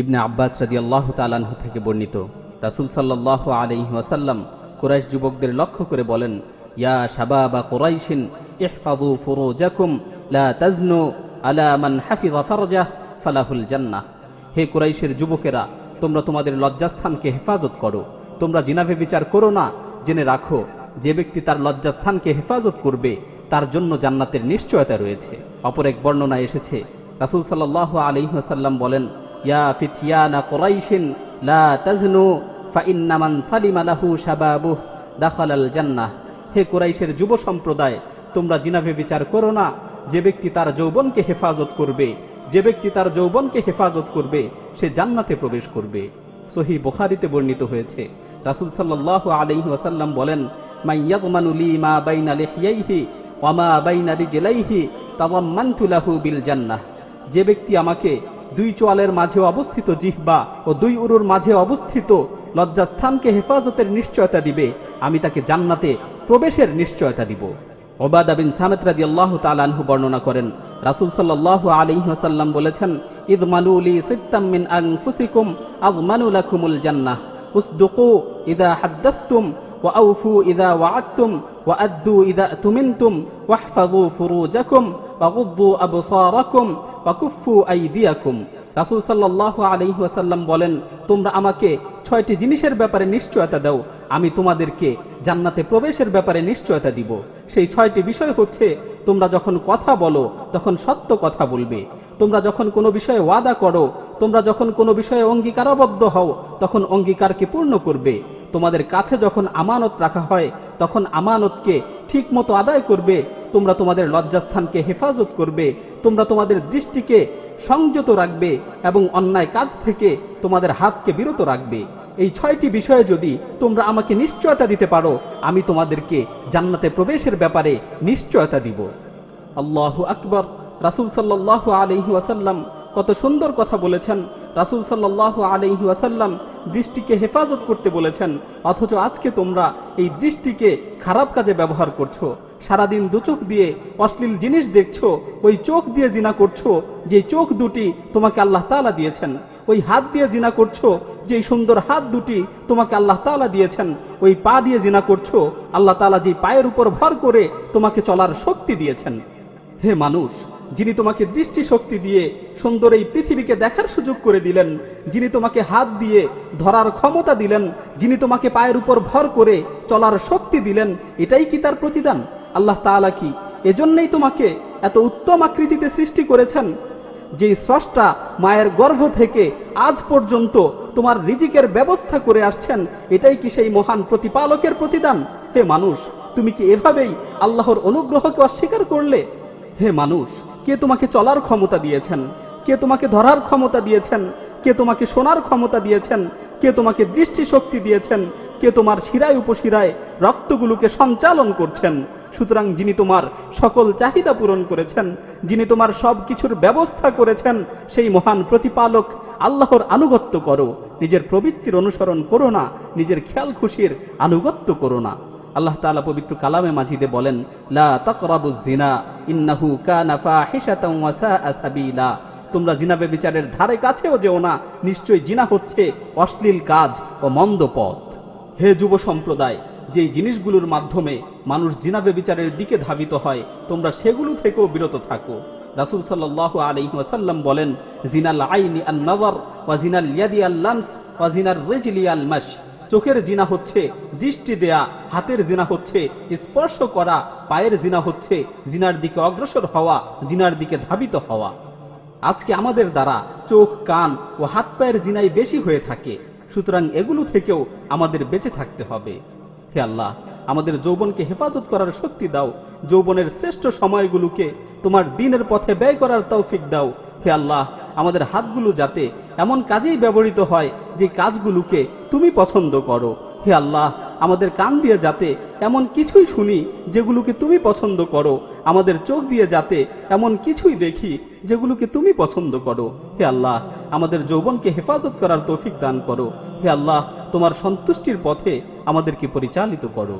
ইবনে আব্বাস রাদি আল্লাহ তালাহু থেকে বর্ণিত। রাসুল সাল্লাহ আলহি ওয়াসাল্লাম কুরাইশ যুবকদের লক্ষ্য করে বলেন, ইয়া শাবাবা কুরাইশিন ইহফাদু ফুরুজাকুম, লা তাজনু আলা মান হাফিযা ফারজাহ ফালাহুল জান্নাহ। হে কুরাইশের যুবকেরা, তোমরা তোমাদের লজ্জাস্থানকে হেফাজত করো। তোমরা জিনাভে বিচার করো না, জেনে রাখো, যে ব্যক্তি তার লজ্জাস্থানকে হেফাজত করবে, তার জন্য জান্নাতের নিশ্চয়তা রয়েছে। অপর এক বর্ণনায় এসেছে, রাসুল সাল্লাহ আলিহাসাল্লাম বলেন ইয়া ফিথিয়ানা কোরাইশিন, লা তাজনু, ফাইন্নামান সালিমা লাহু শাবাবুহ, দাখালাল জান্নাহ। হে কুরাইশের যুব সম্প্রদায়, তোমরা জিনাভে বিচার করো না। যে ব্যক্তি তার যৌবনকে হেফাজত করবে, যে ব্যক্তি তার যৌবনকে হেফাজত করবে, সে জান্নাতে প্রবেশ করবে। সহি বুখারিতে বর্ণিত হয়েছে। রাসুল সাল্লাহ আলাইহি ওয়াসাল্লাম বলেন মাইয়াদমানু লি মা বাইনা লিহিয়াইহি ওয়া মা বাইনা রিজলাইহি তাওয়াম্মানতু লাহু বিল জান্নাহ। যে ব্যক্তি আমাকে দুই চোয়ালের মাঝে অবস্থিত জিহ্বা ও দুই উরুর মাঝে অবস্থিত লজ্জাস্থানকে হেফাজতের নিশ্চয়তা দিবে। আমি তাকে জান্নাতে প্রবেশের নিশ্চয়তা দিব। ওবাদা বিন সামেত রাদি আল্লাহ তালানহু বর্ণনা করেন, রাসুল সাল্লাহ আলিহাসাল্লাম বলেছেন, ইদ মালুলি সিত্তাম মিন আনফুসিকুম, আযমানু লাকুমুল জান্নাহ। উসদুকু ইদা হাদ্দাসতুম وأوفوا إذا وعدتم وأدوا إذا أتمنتم واحفظوا فروجكم وغضوا أبصاركم وكفوا أيديكم রাসুল সাল্লাহ আলহি ওয়াসাল্লাম বলেন তোমরা আমাকে ছয়টি জিনিসের ব্যাপারে নিশ্চয়তা দাও আমি তোমাদেরকে জান্নাতে প্রবেশের ব্যাপারে নিশ্চয়তা দিব সেই ছয়টি বিষয় হচ্ছে তোমরা যখন কথা বলো তখন সত্য কথা বলবে তোমরা যখন কোনো বিষয়ে ওয়াদা করো তোমরা যখন কোনো বিষয়ে অঙ্গীকারাবদ্ধ হও তখন অঙ্গীকারকে পূর্ণ করবে তোমাদের কাছে যখন আমানত রাখা হয়, তখন আমানতকে ঠিক মতো আদায় করবে, তোমরা তোমাদের লজ্জাস্থানকে হেফাজত করবে, তোমরা তোমাদের দৃষ্টিকে সংযত রাখবে এবং অন্যায় কাজ থেকে তোমাদের হাতকে বিরত রাখবে। এই ছয়টি বিষয়ে যদি তোমরা আমাকে নিশ্চয়তা দিতে পারো, আমি তোমাদেরকে জান্নাতে প্রবেশের ব্যাপারে নিশ্চয়তা দিব। আল্লাহ আকবর। রাসুল সাল্লাহ আলহি কত সুন্দর কথা বলেছেন। রাসুল সাল্লাহ আলহি দৃষ্টিকে হেফাজত করতে বলেছেন, অথচ আজকে তোমরা এই দৃষ্টিকে খারাপ কাজে ব্যবহার করছ। সারাদিন দু চোখ দিয়ে অশ্লীল জিনিস দেখছ, ওই চোখ দিয়ে জিনা করছ, যে চোখ দুটি তোমাকে আল্লাহ তালা দিয়েছেন, ওই হাত দিয়ে জিনা করছ, যে সুন্দর হাত দুটি তোমাকে আল্লাহ তালা দিয়েছেন, ওই পা দিয়ে জিনা করছ, আল্লাহ তালা যে পায়ের উপর ভর করে তোমাকে চলার শক্তি দিয়েছেন। হে মানুষ যিনি তোমাকে দৃষ্টি শক্তি দিয়ে সুন্দর এই পৃথিবীকে দেখার সুযোগ করে দিলেন, যিনি তোমাকে হাত দিয়ে ধরার ক্ষমতা দিলেন, যিনি তোমাকে পায়ের উপর ভর করে চলার শক্তি দিলেন, এটাই কি তার প্রতিদান? আল্লাহ তাআলা কি এজন্যই তোমাকে এত উত্তম আকৃতিতে সৃষ্টি করেছেন? যেই স্রষ্টা মায়ের গর্ভ থেকে আজ পর্যন্ত তোমার রিজিকের ব্যবস্থা করে আসছেন, এটাই কি সেই মহান প্রতিপালকের প্রতিদান? হে মানুষ, তুমি কি এভাবেই আল্লাহর অনুগ্রহকে অস্বীকার করলে? হে মানুষ কে তোমাকে চলার ক্ষমতা দিয়েছেন? কে তোমাকে ধরার ক্ষমতা দিয়েছেন? কে তোমাকে শোনার ক্ষমতা দিয়েছেন? কে তোমাকে দৃষ্টি শক্তি দিয়েছেন? কে তোমার শিরায় উপশিরায় রক্তগুলোকে সঞ্চালন করছেন? সুতরাং যিনি তোমার সকল চাহিদা পূরণ করেছেন, যিনি তোমার সব কিছুর ব্যবস্থা করেছেন, সেই মহান প্রতিপালক আল্লাহর আনুগত্য করো। নিজের প্রবৃত্তির অনুসরণ করো না, নিজের খেয়াল খুশির আনুগত্য করো না। আল্লাহ তাআলা পবিত্র কালামে মাঝিদে বলেন, লা জিনা ইন্নাহু তোমরা জিনাবে বিচারের ধারে কাছেও যেও না, নিশ্চয়ই জিনা হচ্ছে অশ্লীল কাজ ও মন্দ পথ। হে যুব সম্প্রদায়, যেই জিনিসগুলোর মাধ্যমে মানুষ জিনাবে বিচারের দিকে ধাবিত হয়, তোমরা সেগুলো থেকেও বিরত থাকো। রাসুল সাল্লাহ আলাইহি ওয়াসাল্লাম বলেন, জিনাল আইনি আন নজর ওয়া জিনাল ইয়াদি আল লামস ওয়া জিনার রিজলি আল মাশ চোখের জিনা হচ্ছে, দৃষ্টি দেয়া, হাতের জিনা হচ্ছে, স্পর্শ করা, পায়ের জিনা হচ্ছে, জিনার দিকে অগ্রসর হওয়া, জিনার দিকে ধাবিত হওয়া। আজকে আমাদের দ্বারা চোখ, কান ও হাত পায়ের জিনাই বেশি হয়ে থাকে। সুতরাং এগুলো থেকেও আমাদের বেঁচে থাকতে হবে। হে আল্লাহ, আমাদের যৌবনকে হেফাজত করার শক্তি দাও। যৌবনের শ্রেষ্ঠ সময়গুলোকে তোমার দিনের পথে ব্যয় করার তৌফিক দাও। হে আল্লাহ, আমাদের হাতগুলো যাতে এমন কাজেই ব্যবহৃত হয় যে কাজগুলোকে তুমি পছন্দ করো। হে আল্লাহ, আমাদের কান দিয়ে যাতে এমন কিছুই শুনি যেগুলোকে তুমি পছন্দ করো। আমাদের চোখ দিয়ে যাতে এমন কিছুই দেখি যেগুলোকে তুমি পছন্দ করো। হে আল্লাহ, আমাদের যৌবনকে হেফাজত করার তৌফিক দান করো। হে আল্লাহ, তোমার সন্তুষ্টির পথে আমাদেরকে পরিচালিত করো।